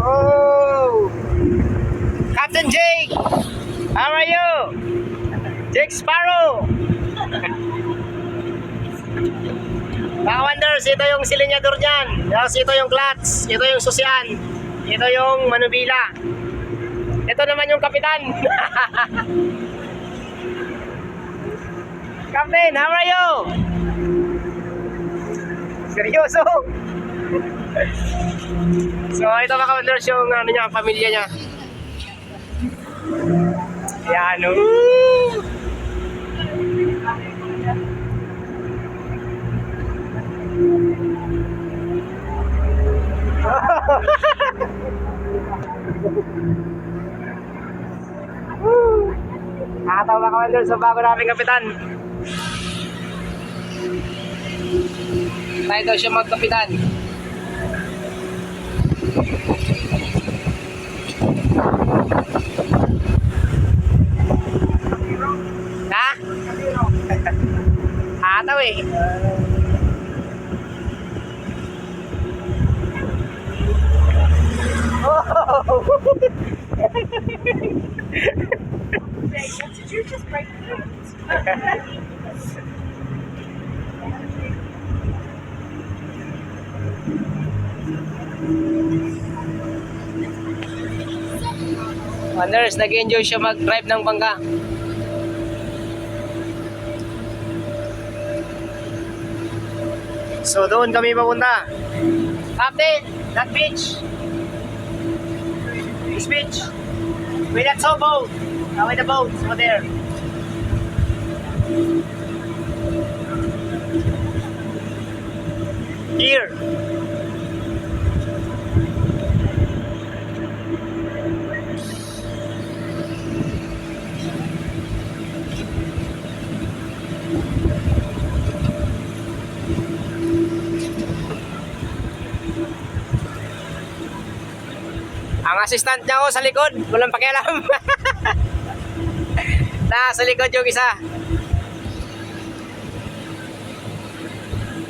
Oh! Captain Jake! How are you? Jake Sparrow! Mga wonders, ito yung silinyador niyan. Tapos ito yung clutch. Ito yung susian. Ito yung manubila. Ito naman yung kapitan. Captain, how are you? Seryoso? So, ito mga wonders yung ano niya, pamilya niya. Yan, oh. Nakatawa ka wonder sa bago naming kapitan. Tayo daw siya magkapitan. Ha? Ataw eh. Did you just break the Wonders, nag-enjoy siya mag-drive ng bangka. So doon kami papunta. Captain, that beach. This beach. With that tow boat. Uh, with the boat over there. Here. Assistant niya ako sa likod, walang pakialam. Nasa likod yung isa.